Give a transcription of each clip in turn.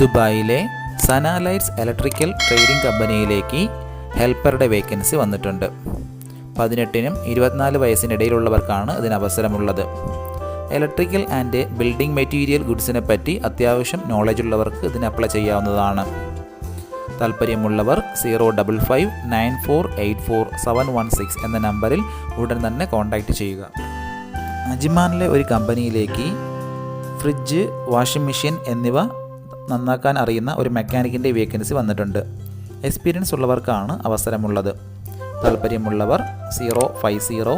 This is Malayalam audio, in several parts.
ദുബായിലെ സന ലൈറ്റ്സ് ഇലക്ട്രിക്കൽ ട്രേഡിംഗ് കമ്പനിയിലേക്ക് ഹെൽപ്പറുടെ വേക്കൻസി വന്നിട്ടുണ്ട്. പതിനെട്ടിനും ഇരുപത്തിനാല് വയസ്സിനിടയിലുള്ളവർക്കാണ് ഇതിന് അവസരമുള്ളത് ഇലക്ട്രിക്കൽ ആൻഡ് ബിൽഡിംഗ് മെറ്റീരിയൽ ഗുഡ്സിനെ പറ്റി അത്യാവശ്യം നോളജ് ഉള്ളവർക്ക് ഇതിന് അപ്ലൈ ചെയ്യാവുന്നതാണ്. താല്പര്യമുള്ളവർ zero double five nine four eight four seven one six എന്ന നമ്പറിൽ ഉടൻ തന്നെ കോൺടാക്റ്റ് ചെയ്യുക. അജിമാനിലെ ഒരു കമ്പനിയിലേക്ക് ഫ്രിഡ്ജ് വാഷിംഗ് മെഷീൻ എന്നിവ നന്നാക്കാൻ അറിയുന്ന ഒരു മെക്കാനിക്കിന്റെ വേക്കൻസി വന്നിട്ടുണ്ട്. എക്സ്പീരിയൻസ് ഉള്ളവർക്കാണ് അവസരമുള്ളത്. താല്പര്യമുള്ളവർ zero five zero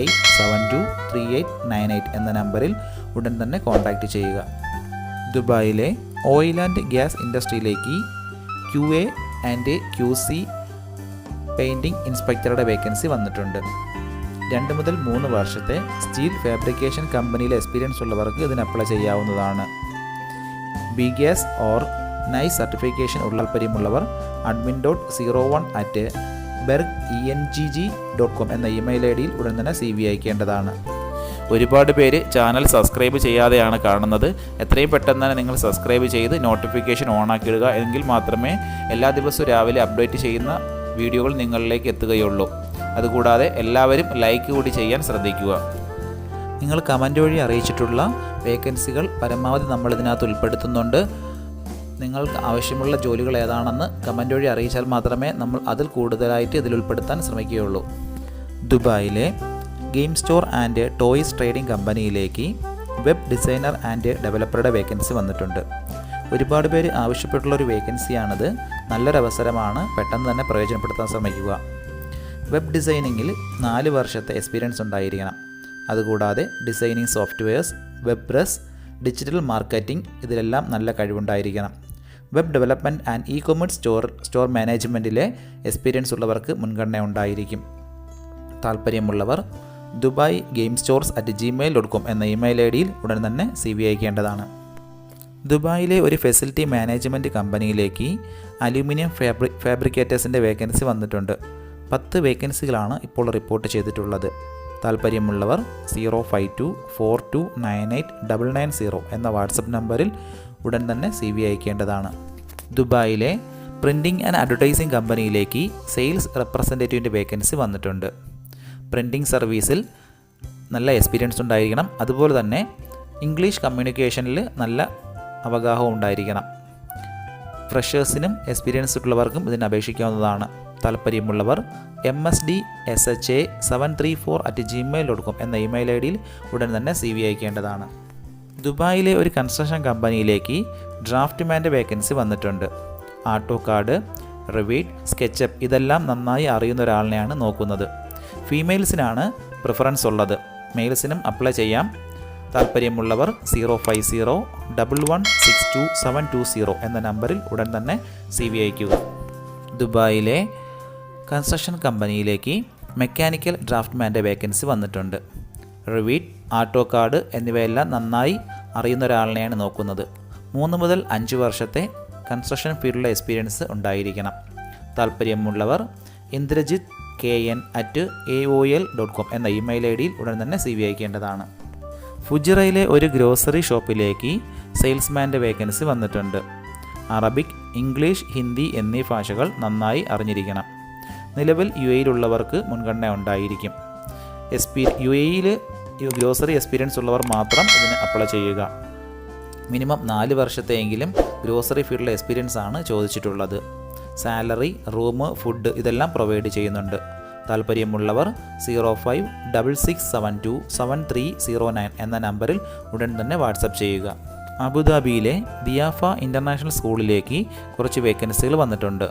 eight seven two three eight nine eight എന്ന നമ്പറിൽ ഉടൻ തന്നെ കോൺടാക്റ്റ് ചെയ്യുക. ദുബായിലെ oil and gas ഇൻഡസ്ട്രിയിലേക്ക് Q A and Q C painting ഇൻസ്പെക്ടറുടെ vacancy വന്നിട്ടുണ്ട്. രണ്ട് മുതൽ മൂന്ന് വർഷത്തെ സ്റ്റീൽ ഫാബ്രിക്കേഷൻ കമ്പനിയിലെ എക്സ്പീരിയൻസ് ഉള്ളവർക്ക് ഇതിന് അപ്ലൈ ചെയ്യാവുന്നതാണ്. B gas or NACE certification ഉള്ള താല്പര്യമുള്ളവർ admin dot zero one at berg E N G G dot com എന്ന ഇമെയിൽ ഐ ഡിയിൽ ഉടൻ തന്നെ സി വി അയക്കേണ്ടതാണ്. ഒരുപാട് പേര് ചാനൽ സബ്സ്ക്രൈബ് ചെയ്യാതെയാണ് കാണുന്നത്. എത്രയും പെട്ടെന്ന് തന്നെ നിങ്ങൾ സബ്സ്ക്രൈബ് ചെയ്ത് നോട്ടിഫിക്കേഷൻ ഓൺ ആക്കിയിടുക. എങ്കിൽ മാത്രമേ എല്ലാ ദിവസവും രാവിലെ അപ്ഡേറ്റ് ചെയ്യുന്ന വീഡിയോകൾ നിങ്ങളിലേക്ക് എത്തുകയുള്ളൂ. അതുകൂടാതെ എല്ലാവരും ലൈക്ക് കൂടി ചെയ്യാൻ ശ്രദ്ധിക്കുക. നിങ്ങൾ കമന്റ് വഴി അറിയിച്ചിട്ടുള്ള വേക്കൻസികൾ പരമാവധി നമ്മൾ ഇതിനകത്ത് ഉൾപ്പെടുത്തുന്നുണ്ട്. നിങ്ങൾക്ക് ആവശ്യമുള്ള ജോലികൾ ഏതാണെന്ന് കമന്റ് വഴി അറിയിച്ചാൽ മാത്രമേ നമ്മൾ അതിൽ കൂടുതലായിട്ട് ഇതിൽ ഉൾപ്പെടുത്താൻ ശ്രമിക്കുകയുള്ളൂ. ദുബായിലെ game store and toys trading കമ്പനിയിലേക്ക് വെബ് ഡിസൈനർ ആൻഡ് ഡെവലപ്പറുടെ വേക്കൻസി വന്നിട്ടുണ്ട്. ഒരുപാട് പേര് ആവശ്യപ്പെട്ടുള്ള ഒരു വേക്കൻസിയാണിത് നല്ലൊരു അവസരമാണ് പെട്ടെന്ന് തന്നെ പ്രയോജനപ്പെടുത്താൻ ശ്രമിക്കുക. വെബ് ഡിസൈനിങ്ങിൽ നാല് വർഷത്തെ എക്സ്പീരിയൻസ് ഉണ്ടായിരിക്കണം. അതുകൂടാതെ designing softwares web press digital marketing ഇതിലെല്ലാം നല്ല കഴിവുണ്ടായിരിക്കണം. Web development and E commerce store store മാനേജ്മെന്റിലെ experience ഉള്ളവർക്ക് മുൻഗണന ഉണ്ടായിരിക്കും. താല്പര്യമുള്ളവർ Dubai game stores at Gmail dot com എന്ന ഇമെയിൽ ഐ ഡിയിൽ ഉടൻ തന്നെ സി വി അയക്കേണ്ടതാണ്. ദുബായിലെ ഒരു ഫെസിലിറ്റി മാനേജ്മെന്റ് കമ്പനിയിലേക്ക് അലൂമിനിയം ഫാബ്രി ഫാബ്രിക്കേറ്റേഴ്സിന്റെ വേക്കൻസി വന്നിട്ടുണ്ട്. പത്ത് വേക്കൻസികളാണ് ഇപ്പോൾ റിപ്പോർട്ട് ചെയ്തിട്ടുള്ളത്. താല്പര്യമുള്ളവർ zero five two four two nine eight double nine zero എന്ന വാട്സപ്പ് നമ്പറിൽ ഉടൻ തന്നെ സി വി അയക്കേണ്ടതാണ്. ദുബായിലെ പ്രിന്റിംഗ് ആൻഡ് അഡ്വർടൈസിംഗ് കമ്പനിയിലേക്ക് സെയിൽസ് റെപ്രസെന്റേറ്റീവിന്റെ വേക്കൻസി വന്നിട്ടുണ്ട്. പ്രിന്റിംഗ് സർവീസിൽ നല്ല എക്സ്പീരിയൻസ് ഉണ്ടായിരിക്കണം. അതുപോലെ തന്നെ ഇംഗ്ലീഷ് കമ്മ്യൂണിക്കേഷനിൽ നല്ല അവഗാഹം ഉണ്ടായിരിക്കണം. ഫ്രഷേഴ്സിനും എക്സ്പീരിയൻസ് ഉള്ളവർക്കും ഇതിന് അപേക്ഷിക്കാവുന്നതാണ്. താല്പര്യമുള്ളവർ M S D S H A seven three four at Gmail dot com എന്ന ഇമെയിൽ ഐ ഡിയിൽ ഉടൻ തന്നെ സി വി അയക്കേണ്ടതാണ്. ദുബായിലെ ഒരു കൺസ്ട്രക്ഷൻ കമ്പനിയിലേക്ക് ഡ്രാഫ്റ്റ്മാന്റെ വേക്കൻസി വന്നിട്ടുണ്ട്. ആട്ടോ കാർഡ് റിവീഡ് സ്കെച്ചപ്പ് ഇതെല്ലാം നന്നായി അറിയുന്ന ഒരാളിനെയാണ് നോക്കുന്നത്. ഫീമെയിൽസിനാണ് പ്രിഫറൻസ് ഉള്ളത്. മെയിൽസിനും അപ്ലൈ ചെയ്യാം. താല്പര്യമുള്ളവർ zero five zero double one six two seven two zero എന്ന നമ്പറിൽ ഉടൻ തന്നെ സി വി അയക്കുക ദുബായിലെ കൺസ്ട്രക്ഷൻ കമ്പനിയിലേക്ക് മെക്കാനിക്കൽ ഡ്രാഫ്റ്റ്മാന്റെ വേക്കൻസി വന്നിട്ടുണ്ട്. റിവീറ്റ് ആട്ടോ കാർഡ് എന്നിവയെല്ലാം നന്നായി അറിയുന്ന ഒരാളിനെയാണ് നോക്കുന്നത്. മൂന്ന് മുതൽ അഞ്ച് വർഷത്തെ കൺസ്ട്രക്ഷൻ ഫീൽഡിലെ എക്സ്പീരിയൻസ് ഉണ്ടായിരിക്കണം. താല്പര്യമുള്ളവർ Indrajith K N at A O L dot com എന്ന ഇമെയിൽ ഐ ഡിയിൽ ഉടൻ തന്നെ സി വി അയക്കേണ്ടതാണ്. ഫുജിറയിലെ ഒരു ഗ്രോസറി ഷോപ്പിലേക്ക് സെയിൽസ്മാന്റെ വേക്കൻസി വന്നിട്ടുണ്ട്. അറബിക് ഇംഗ്ലീഷ് ഹിന്ദി എന്നീ ഭാഷകൾ നന്നായി അറിഞ്ഞിരിക്കണം. നിലവിൽ യു എയിലുള്ളവർക്ക് മുൻഗണന ഉണ്ടായിരിക്കും. എക്സ്പീ യു എയിൽ ഗ്രോസറി എക്സ്പീരിയൻസ് ഉള്ളവർ മാത്രം ഇതിന് അപ്ലൈ ചെയ്യുക. മിനിമം നാല് വർഷത്തെയെങ്കിലും ഗ്രോസറി ഫീൽഡിലെ എക്സ്പീരിയൻസ് ആണ് ചോദിച്ചിട്ടുള്ളത്. സാലറി റൂം ഫുഡ് ഇതെല്ലാം പ്രൊവൈഡ് ചെയ്യുന്നുണ്ട്. താല്പര്യമുള്ളവർ zero five double six seven two seven three zero nine എന്ന നമ്പറിൽ ഉടൻ തന്നെ വാട്സപ്പ് ചെയ്യുക. അബുദാബിയിലെ ദിയാഫ ഇന്റർനാഷണൽ സ്കൂളിലേക്ക് കുറച്ച് വേക്കൻസികൾ വന്നിട്ടുണ്ട്.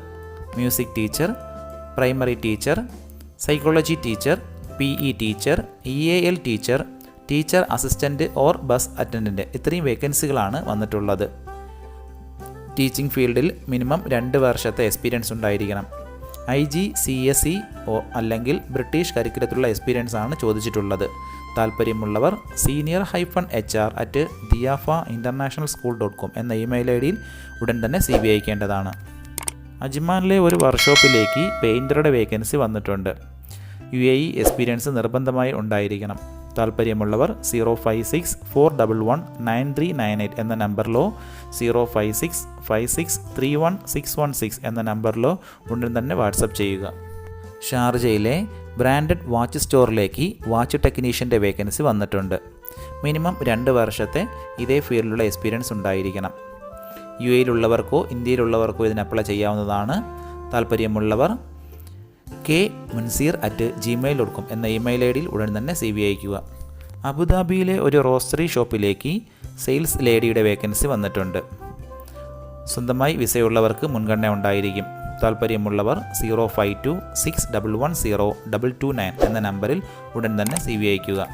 Music teacher primary teacher psychology teacher P E teacher E A L teacher teacher assistant or bus attendant ഇത്രയും വേക്കൻസികളാണ് വന്നിട്ടുള്ളത്. ടീച്ചിങ് ഫീൽഡിൽ മിനിമം രണ്ട് വർഷത്തെ എക്സ്പീരിയൻസ് ഉണ്ടായിരിക്കണം. I G C S E O അല്ലെങ്കിൽ ബ്രിട്ടീഷ് കരിക്കുലത്തിലുള്ള എക്സ്പീരിയൻസ് ആണ് ചോദിച്ചിട്ടുള്ളത്. താല്പര്യമുള്ളവർ senior hyphen H R at Diyafa international school dot com എന്ന ഇമെയിൽ ഐ ഡിയിൽ ഉടൻ തന്നെ സി ബി അയക്കേണ്ടതാണ് അജ്മാനിലെ ഒരു വർക്ക്ഷോപ്പിലേക്ക് പെയിന്ററുടെ വേക്കൻസി വന്നിട്ടുണ്ട്. യു എ ഇ എക്സ്പീരിയൻസ് നിർബന്ധമായി ഉണ്ടായിരിക്കണം. താല്പര്യമുള്ളവർ zero five six four double one nine three nine eight എന്ന നമ്പറിലോ zero five six five six three one six one six എന്ന നമ്പറിലോ ഉടൻ തന്നെ വാട്സപ്പ് ചെയ്യുക. ഷാർജയിലെ ബ്രാൻഡഡ് വാച്ച് സ്റ്റോറിലേക്ക് വാച്ച് ടെക്നീഷ്യന്റെ വേക്കൻസി വന്നിട്ടുണ്ട്. മിനിമം രണ്ട് വർഷത്തെ ഇതേ ഫീൽഡിലുള്ള എക്സ്പീരിയൻസ് ഉണ്ടായിരിക്കണം. യു എയിലുള്ളവർക്കോ ഇന്ത്യയിലുള്ളവർക്കോ ഇതിന് അപ്ലൈ ചെയ്യാവുന്നതാണ്. താല്പര്യമുള്ളവർ K Munseer at Gmail dot എന്ന ഇമെയിൽ ഐ ഡിയിൽ ഉടൻ തന്നെ സി ബി അയക്കുക അബുദാബിയിലെ ഒരു റോസ്റ്ററി ഷോപ്പിലേക്ക് സെയിൽസ് ലേഡിയുടെ വേക്കൻസി വന്നിട്ടുണ്ട്. സ്വന്തമായി വിസയുള്ളവർക്ക് മുൻഗണന ഉണ്ടായിരിക്കും. താല്പര്യമുള്ളവർ zero five two six double one zero double two nine എന്ന നമ്പറിൽ ഉടൻ തന്നെ സി വി അയക്കുക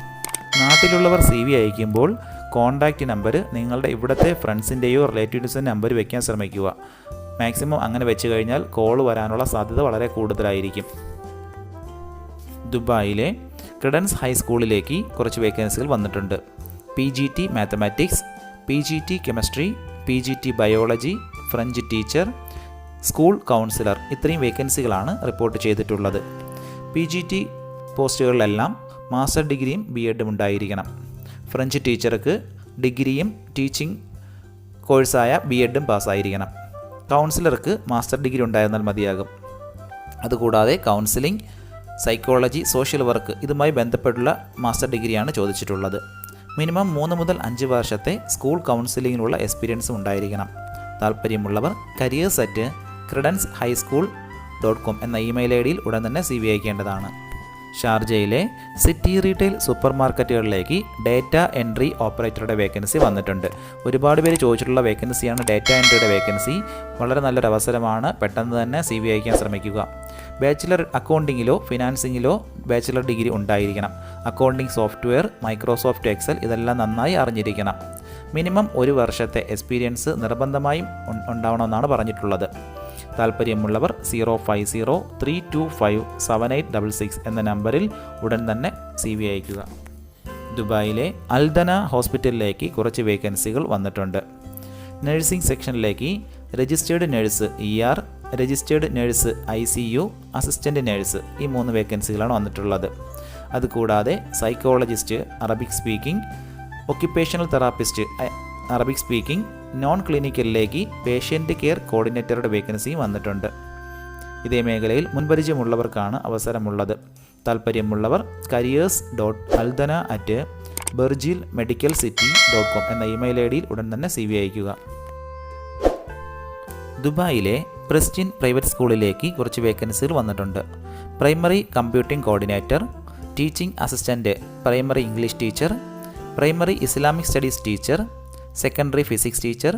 നാട്ടിലുള്ളവർ സി വി അയക്കുമ്പോൾ കോൺടാക്റ്റ് നമ്പർ നിങ്ങളുടെ ഇവിടുത്തെ ഫ്രണ്ട്സിന്റെയോ റിലേറ്റീവ്സിന്റെ നമ്പർ വയ്ക്കാൻ ശ്രമിക്കുക. മാക്സിമം അങ്ങനെ വെച്ച് കഴിഞ്ഞാൽ കോൾ വരാനുള്ള സാധ്യത വളരെ കൂടുതലായിരിക്കും. ദുബായിലെ ക്രിഡൻസ് ഹൈസ്കൂളിലേക്ക് കുറച്ച് വേക്കൻസികൾ വന്നിട്ടുണ്ട്. P G T mathematics P G T chemistry P G T biology French teacher school counsellor ഇത്രയും വേക്കൻസികളാണ് റിപ്പോർട്ട് ചെയ്തിട്ടുള്ളത്. പി ജി ടി പോസ്റ്റുകളിലെല്ലാം മാസ്റ്റർ ഡിഗ്രിയും ബി എഡും ഉണ്ടായിരിക്കണം. ഫ്രഞ്ച് ടീച്ചർക്ക് ഡിഗ്രിയും ടീച്ചിങ് കോഴ്സായ ബി എഡും പാസ്സായിരിക്കണം. കൗൺസിലർക്ക് മാസ്റ്റർ ഡിഗ്രി ഉണ്ടായിരുന്നാൽ മതിയാകും. അതുകൂടാതെ കൗൺസിലിംഗ് സൈക്കോളജി സോഷ്യൽ വർക്ക് ഇതുമായി ബന്ധപ്പെട്ടുള്ള മാസ്റ്റർ ഡിഗ്രിയാണ് ചോദിച്ചിട്ടുള്ളത്. മിനിമം മൂന്ന് മുതൽ അഞ്ച് വർഷത്തെ സ്കൂൾ കൗൺസിലിങ്ങിനുള്ള എക്സ്പീരിയൻസും ഉണ്ടായിരിക്കണം. താല്പര്യമുള്ളവർ careers at Credence high school dot com എന്ന ഇമെയിൽ ഐ ഡിയിൽ ഉടൻ തന്നെ സി വി അയക്കേണ്ടതാണ് ഷാർജയിലെ സിറ്റി റീറ്റെയിൽ സൂപ്പർ മാർക്കറ്റുകളിലേക്ക് ഡേറ്റ എൻട്രി ഓപ്പറേറ്ററുടെ വേക്കൻസി വന്നിട്ടുണ്ട്. ഒരുപാട് പേര് ചോദിച്ചിട്ടുള്ള വേക്കൻസിയാണ് ഡേറ്റ എൻട്രിയുടെ വേക്കൻസി. വളരെ നല്ലൊരു അവസരമാണ് പെട്ടെന്ന് തന്നെ സി അയക്കാൻ ശ്രമിക്കുക. ബാച്ചിലർ അക്കൗണ്ടിങ്ങിലോ ഫിനാൻസിങ്ങിലോ ബാച്ചിലർ ഡിഗ്രി ഉണ്ടായിരിക്കണം. അക്കൗണ്ടിംഗ് സോഫ്റ്റ്വെയർ മൈക്രോസോഫ്റ്റ് എക്സൽ ഇതെല്ലാം നന്നായി അറിഞ്ഞിരിക്കണം. മിനിമം ഒരു വർഷത്തെ എക്സ്പീരിയൻസ് നിർബന്ധമായും ഉണ്ടാവണമെന്നാണ് പറഞ്ഞിട്ടുള്ളത്. താല്പര്യമുള്ളവർ zero five zero three two five seven eight double six എന്ന നമ്പറിൽ ഉടൻ തന്നെ സി വി അയക്കുക ദുബായിലെ അൽദന ഹോസ്പിറ്റലിലേക്ക് കുറച്ച് വേക്കൻസികൾ വന്നിട്ടുണ്ട്. നഴ്സിംഗ് സെക്ഷനിലേക്ക് registered nurse E R registered nurse I C U assistant nurse ഈ മൂന്ന് വേക്കൻസികളാണ് വന്നിട്ടുള്ളത്. അതുകൂടാതെ psychologist Arabic speaking occupational therapist Arabic speaking non ക്ലിനിക്കലിലേക്ക് patient care കോർഡിനേറ്ററുടെ വേക്കൻസിയും വന്നിട്ടുണ്ട്. ഇതേ മേഖലയിൽ മുൻപരിചയമുള്ളവർക്കാണ് അവസരമുള്ളത്. താല്പര്യമുള്ളവർ careers dot Aldana at Burjeel medical city dot com എന്ന ഇമെയിൽ ഐ ഡിയിൽ ഉടൻ തന്നെ സി വി അയക്കുക ദുബായിലെ പ്രിസ്റ്റിൻ പ്രൈവറ്റ് സ്കൂളിലേക്ക് കുറച്ച് വേക്കൻസികൾ വന്നിട്ടുണ്ട്. Primary computing coordinator teaching assistant primary English teacher primary Islamic studies teacher secondary physics teacher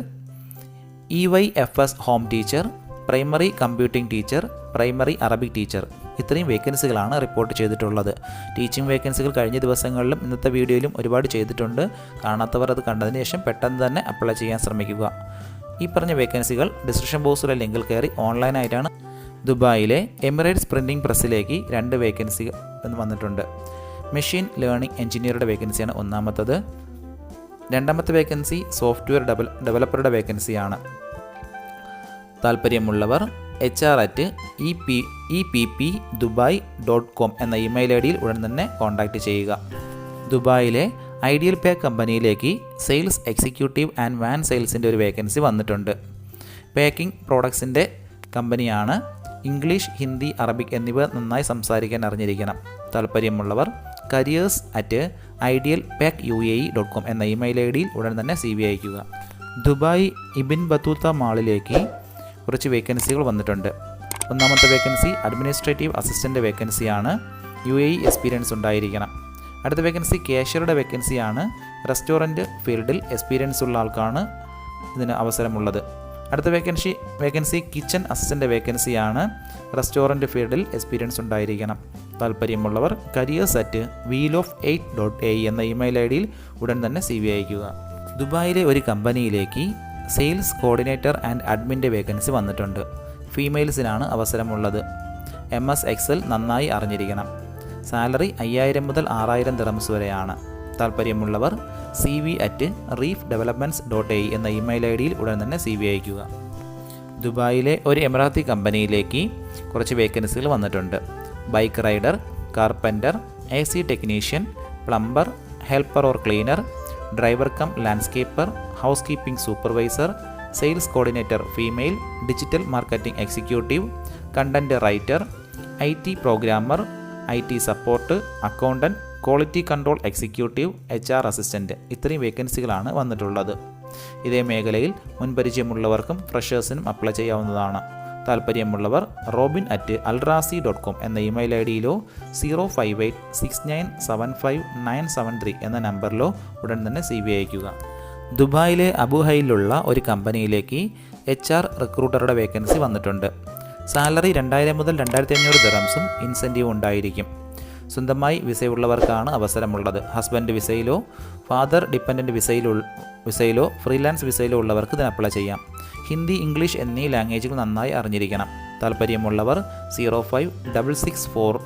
E Y F S home teacher primary computing teacher primary Arabic teacher ഇത്രയും വേക്കൻസികളാണ് റിപ്പോർട്ട് ചെയ്തിട്ടുള്ളത്. ടീച്ചിങ് വേക്കൻസികൾ കഴിഞ്ഞ ദിവസങ്ങളിലും ഇന്നത്തെ വീഡിയോയിലും ഒരുപാട് ചെയ്തിട്ടുണ്ട്. കാണാത്തവർ അത് കണ്ടതിന് ശേഷം പെട്ടെന്ന് തന്നെ അപ്ലൈ ചെയ്യാൻ ശ്രമിക്കുക. ഈ പറഞ്ഞ വേക്കൻസികൾ ഡിസ്ക്രിപ്ഷൻ ബോക്സിലെ ലിങ്കിൽ കയറി ഓൺലൈനായിട്ടാണ് ദുബായിലെ എമിറേറ്റ്സ് പ്രിന്റിംഗ് പ്രസ്സിലേക്ക് രണ്ട് വേക്കൻസി വന്നിട്ടുണ്ട്. മെഷീൻ ലേണിംഗ് എഞ്ചിനീയറുടെ വേക്കൻസിയാണ് ഒന്നാമത്തത്. രണ്ടാമത്തെ വേക്കൻസി സോഫ്റ്റ്വെയർ ഡെവല ഡെവലപ്പറുടെ വേക്കൻസിയാണ്. താല്പര്യമുള്ളവർ H R at E P E P P Dubai dot com എന്ന ഇമെയിൽ ഐ ഡിയിൽ ഉടൻ തന്നെ കോൺടാക്റ്റ് ചെയ്യുക. ദുബായിലെ ഐഡിയൽ പേ കമ്പനിയിലേക്ക് സെയിൽസ് എക്സിക്യൂട്ടീവ് ആൻഡ് വാൻ സെയിൽസിന്റെ ഒരു വേക്കൻസി വന്നിട്ടുണ്ട്. പാക്കിംഗ് പ്രോഡക്ട്സിന്റെ കമ്പനിയാണ് ഇംഗ്ലീഷ് ഹിന്ദി അറബിക് എന്നിവ നന്നായി സംസാരിക്കാൻ അറിഞ്ഞിരിക്കണം. താല്പര്യമുള്ളവർ careers at ideal pack U A E dot com എന്ന ഇമെയിൽ ഐ ഡിയിൽ ഉടൻ തന്നെ സി വി അയക്കുക ദുബായ് ഇബിൻ ബത്തൂത്ത മാളിലേക്ക് കുറച്ച് വേക്കൻസികൾ വന്നിട്ടുണ്ട്. ഒന്നാമത്തെ വേക്കൻസി അഡ്മിനിസ്ട്രേറ്റീവ് അസിസ്റ്റന്റ് വേക്കൻസിയാണ് യു എ ഇ എക്സ്പീരിയൻസ് ഉണ്ടായിരിക്കണം. അടുത്ത വേക്കൻസി കാഷ്യറുടെ വേക്കൻസിയാണ് റെസ്റ്റോറന്റ് ഫീൽഡിൽ എക്സ്പീരിയൻസ് ഉള്ള ആൾക്കാണ് ഇതിന് അവസരമുള്ളത്. അടുത്ത വേക്കൻസി വേക്കൻസി കിച്ചൺ അസിസ്റ്റന്റ് വേക്കൻസിയാണ് റെസ്റ്റോറന്റ് ഫീൽഡിൽ എക്സ്പീരിയൻസ് ഉണ്ടായിരിക്കണം. താല്പര്യമുള്ളവർ careers at wheel of eight dot A എന്ന ഇമെയിൽ ഐ ഡിയിൽ ഉടൻ തന്നെ സി വി അയക്കുക ദുബായിലെ ഒരു കമ്പനിയിലേക്ക് സെയിൽസ് കോർഡിനേറ്റർ ആൻഡ് അഡ്മിന്റെ വേക്കൻസി വന്നിട്ടുണ്ട്. ഫീമെയിൽസിനാണ് അവസരമുള്ളത്. എം എസ് എക്സൽ നന്നായി അറിഞ്ഞിരിക്കണം. സാലറി അയ്യായിരം മുതൽ ആറായിരം ദിറംസ് വരെയാണ്. താല്പര്യമുള്ളവർ C V at Reef developments dot A എന്ന ഇമെയിൽ ഐ ഡിയിൽ ഉടൻ തന്നെ സി വി അയക്കുക ദുബായിലെ ഒരു എമറാത്തി കമ്പനിയിലേക്ക് കുറച്ച് വേക്കൻസികൾ വന്നിട്ടുണ്ട്. Bike rider carpenter A C technician plumber helper or cleaner driver cum landscaper housekeeping supervisor sales coordinator female digital marketing executive content writer I T programmer I T support accountant quality control executive H R assistant ഇത്രയും വേക്കൻസികളാണ് വന്നിട്ടുള്ളത്. ഇതേ മേഖലയിൽ മുൻപരിചയമുള്ളവർക്കും ഫ്രഷേഴ്സിനും അപ്ലൈ ചെയ്യാവുന്നതാണ്. താല്പര്യമുള്ളവർ Robin at Alrazi dot com എന്ന email I ഡിയിലോ zero five eight six nine seven five nine seven three എന്ന നമ്പറിലോ ഉടൻ തന്നെ സി വി അയക്കുക ദുബായിലെ അബുഹയിലുള്ള ഒരു കമ്പനിയിലേക്ക് എച്ച് ആർ റിക്രൂട്ടറുടെ വേക്കൻസി വന്നിട്ടുണ്ട്. സാലറി രണ്ടായിരം മുതൽ രണ്ടായിരത്തി അഞ്ഞൂറ് ദിറംസും ഇൻസെന്റീവ് ഉണ്ടായിരിക്കും. സ്വന്തമായി വിസയുള്ളവർക്കാണ് അവസരമുള്ളത്. ഹസ്ബൻഡ് വിസയിലോ ഫാദർ ഡിപ്പെൻഡന്റ് വിസയിലോ വിസയിലോ ഫ്രീലാൻസ് വിസയിലോ ഉള്ളവർക്ക് ഇതിന് അപ്ലൈ ചെയ്യാം. ഹിന്ദി ഇംഗ്ലീഷ് എന്നീ ലാംഗ്വേജുകൾ നന്നായി അറിഞ്ഞിരിക്കണം. താല്പര്യമുള്ളവർ zero five double six four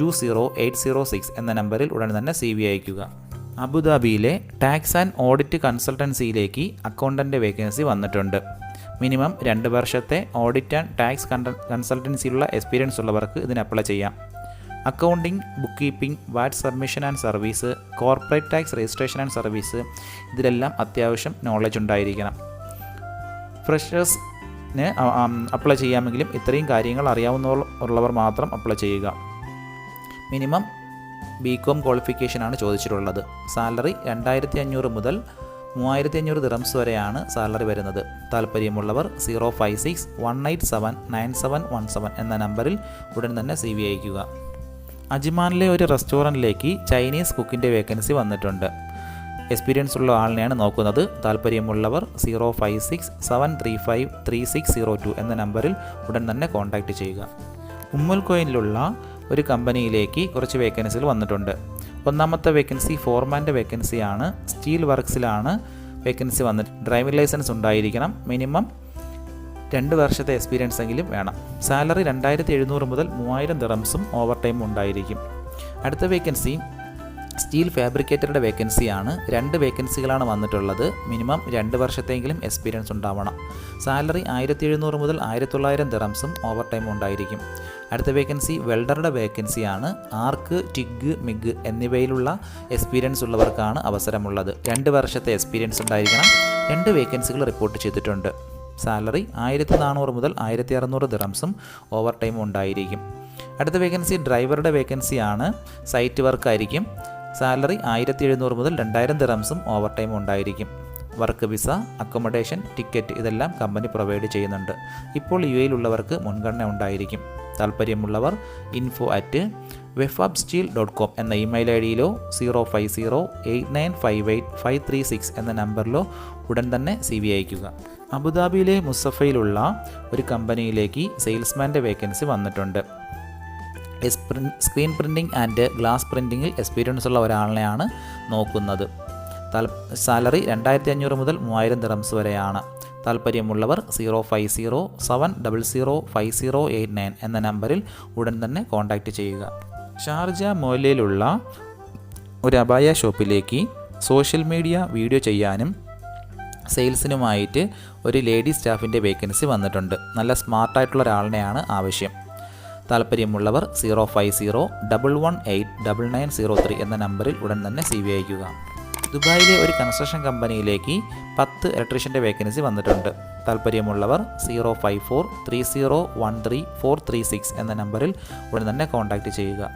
two zero eight zero six എന്ന നമ്പറിൽ ഉടൻ തന്നെ സി വി അയക്കുക അബുദാബിയിലെ ടാക്സ് ആൻഡ് ഓഡിറ്റ് കൺസൾട്ടൻസിയിലേക്ക് അക്കൗണ്ടന്റ് വേക്കൻസി വന്നിട്ടുണ്ട്. മിനിമം രണ്ട് വർഷത്തെ ഓഡിറ്റ് ആൻഡ് ടാക്സ് കൺസൾട്ടൻസിയിലുള്ള എക്സ്പീരിയൻസ് ഉള്ളവർക്ക് ഇതിന് അപ്ലൈ ചെയ്യാം. Accounting bookkeeping VAT submission and service corporate tax registration and service ഇതിലെല്ലാം അത്യാവശ്യം നോളജ് ഉണ്ടായിരിക്കണം. ഫ്രഷേഴ്സിന് അപ്ലൈ ചെയ്യാമെങ്കിലും ഇത്രയും കാര്യങ്ങൾ അറിയാവുന്ന ഉള്ളവർ മാത്രം അപ്ലൈ ചെയ്യുക. മിനിമം ബി കോം ക്വാളിഫിക്കേഷനാണ് ചോദിച്ചിട്ടുള്ളത്. സാലറി രണ്ടായിരത്തി അഞ്ഞൂറ് മുതൽ മൂവായിരത്തി അഞ്ഞൂറ് ദിറംസ് വരെയാണ് സാലറി വരുന്നത്. താല്പര്യമുള്ളവർ zero five six one eight seven nine seven one seven എന്ന നമ്പറിൽ ഉടൻ തന്നെ സി വി അയക്കുക അജ്മാനിലെ ഒരു റെസ്റ്റോറന്റിലേക്ക് ചൈനീസ് കുക്കിന്റെ വേക്കൻസി വന്നിട്ടുണ്ട്. എക്സ്പീരിയൻസ് ഉള്ള ആളിനെയാണ് നോക്കുന്നത്. താല്പര്യമുള്ളവർ zero five six seven three five three six zero two എന്ന നമ്പറിൽ ഉടൻ തന്നെ കോൺടാക്റ്റ് ചെയ്യുക. ഉമ്മൽകോയിലുള്ള ഒരു കമ്പനിയിലേക്ക് കുറച്ച് വേക്കൻസികൾ വന്നിട്ടുണ്ട്. ഒന്നാമത്തെ വേക്കൻസി ഫോർമാന്റെ വേക്കൻസിയാണ് സ്റ്റീൽ വർക്ക്സിലാണ് വേക്കൻസി വന്നിട്ട് ഡ്രൈവിംഗ് ലൈസൻസ് ഉണ്ടായിരിക്കണം. മിനിമം രണ്ട് വർഷത്തെ എക്സ്പീരിയൻസ് എങ്കിലും വേണം. സാലറി രണ്ടായിരത്തി എഴുന്നൂറ് മുതൽ മൂവായിരം ദിറംസും ഓവർ ടൈം ഉണ്ടായിരിക്കും. അടുത്ത വേക്കൻസി സ്റ്റീൽ ഫാബ്രിക്കേറ്ററുടെ വേക്കൻസിയാണ് രണ്ട് വേക്കൻസികളാണ് വന്നിട്ടുള്ളത്. മിനിമം രണ്ട് വർഷത്തെങ്കിലും എക്സ്പീരിയൻസ് ഉണ്ടാവണം. സാലറി ആയിരത്തി എഴുന്നൂറ് മുതൽ ആയിരത്തി തൊള്ളായിരം ദിറംസും ഓവർ ടൈം ഉണ്ടായിരിക്കും. അടുത്ത വേക്കൻസി വെൽഡറുടെ വേക്കൻസിയാണ്. ആർക്ക് ടിഗ് മിഗ് എന്നിവയിലുള്ള എക്സ്പീരിയൻസ് ഉള്ളവർക്കാണ് അവസരമുള്ളത്. രണ്ട് വർഷത്തെ എക്സ്പീരിയൻസ് ഉണ്ടായിരിക്കണം. രണ്ട് വേക്കൻസികൾ റിപ്പോർട്ട് ചെയ്തിട്ടുണ്ട്. സാലറി ആയിരത്തി നാനൂറ് മുതൽ ആയിരത്തി അറുന്നൂറ് ദിറംസും ഓവർ ടൈം ഉണ്ടായിരിക്കും. അടുത്ത വേക്കൻസി ഡ്രൈവറുടെ വേക്കൻസിയാണ്. സൈറ്റ് വർക്ക് ആയിരിക്കും. സാലറി ആയിരത്തി എഴുന്നൂറ് മുതൽ രണ്ടായിരം ദിറംസും ഓവർ ടൈം ഉണ്ടായിരിക്കും. വർക്ക് വിസ അക്കോമഡേഷൻ ടിക്കറ്റ് ഇതെല്ലാം കമ്പനി പ്രൊവൈഡ് ചെയ്യുന്നുണ്ട്. ഇപ്പോൾ യു എയിലുള്ളവർക്ക് മുൻഗണന ഉണ്ടായിരിക്കും. താല്പര്യമുള്ളവർ info at Wefab steel dot com എന്ന email I ഡിയിലോ zero five zero eight nine five eight five three six എന്ന നമ്പറിലോ ഉടൻ തന്നെ സി വി അയക്കുക അബുദാബിയിലെ മുസഫയിലുള്ള ഒരു കമ്പനിയിലേക്ക് സെയിൽസ്മാന്റെ വേക്കൻസി വന്നിട്ടുണ്ട്. സ്ക്രീൻ പ്രിന്റിംഗ് ആൻഡ് ഗ്ലാസ് പ്രിന്റിങ്ങിൽ എക്സ്പീരിയൻസ് ഉള്ള ഒരാളിനെയാണ് നോക്കുന്നത്. തൽ സാലറി രണ്ടായിരത്തി അഞ്ഞൂറ് മുതൽ മൂവായിരം ദിറംസ് വരെയാണ്. താല്പര്യമുള്ളവർ zero five zero seven double zero five zero eight nine എന്ന നമ്പറിൽ ഉടൻ തന്നെ കോൺടാക്റ്റ് ചെയ്യുക. ഷാർജ മോലയിലുള്ള ഒരു അബായ ഷോപ്പിലേക്ക് സോഷ്യൽ മീഡിയ വീഡിയോ ചെയ്യാനും സെയിൽസിനുമായിട്ട് ഒരു ലേഡി സ്റ്റാഫിന്റെ വേക്കൻസി വന്നിട്ടുണ്ട്. നല്ല സ്മാർട്ടായിട്ടുള്ള ഒരാളിനെയാണ് ആവശ്യം. താല്പര്യമുള്ളവർ zero five zero double one eight double nine zero three എന്ന നമ്പറിൽ ഉടൻ തന്നെ സി വി അയക്കുക ദുബായിലെ ഒരു കൺസ്ട്രക്ഷൻ കമ്പനിയിലേക്ക് പത്ത് ഇലക്ട്രീഷ്യന്റെ വേക്കൻസി വന്നിട്ടുണ്ട്. താല്പര്യമുള്ളവർ zero five four three zero one three four three six എന്ന നമ്പറിൽ ഉടൻ തന്നെ കോൺടാക്റ്റ് ചെയ്യുക.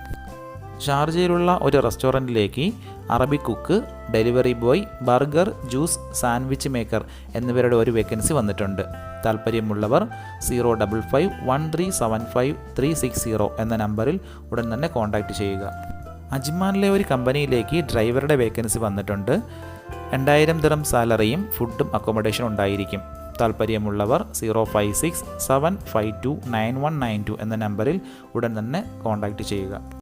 ഷാർജയിലുള്ള ഒരു റെസ്റ്റോറന്റിലേക്ക് അറബി cook delivery boy burger juice sandwich maker എന്നിവരുടെ ഒരു വേക്കൻസി വന്നിട്ടുണ്ട്. താല്പര്യമുള്ളവർ zero double five one three seven five three six zero എന്ന നമ്പറിൽ ഉടൻ തന്നെ കോൺടാക്റ്റ് ചെയ്യുക. അജ്മാനിലെ ഒരു കമ്പനിയിലേക്ക് ഡ്രൈവറുടെ വേക്കൻസി വന്നിട്ടുണ്ട്. രണ്ടായിരം ദിറം സാലറിയും ഫുഡും അക്കോമഡേഷനും ഉണ്ടായിരിക്കും. താല്പര്യമുള്ളവർ zero five six seven five two nine one nine two എന്ന നമ്പറിൽ ഉടൻ തന്നെ കോൺടാക്റ്റ് ചെയ്യുക.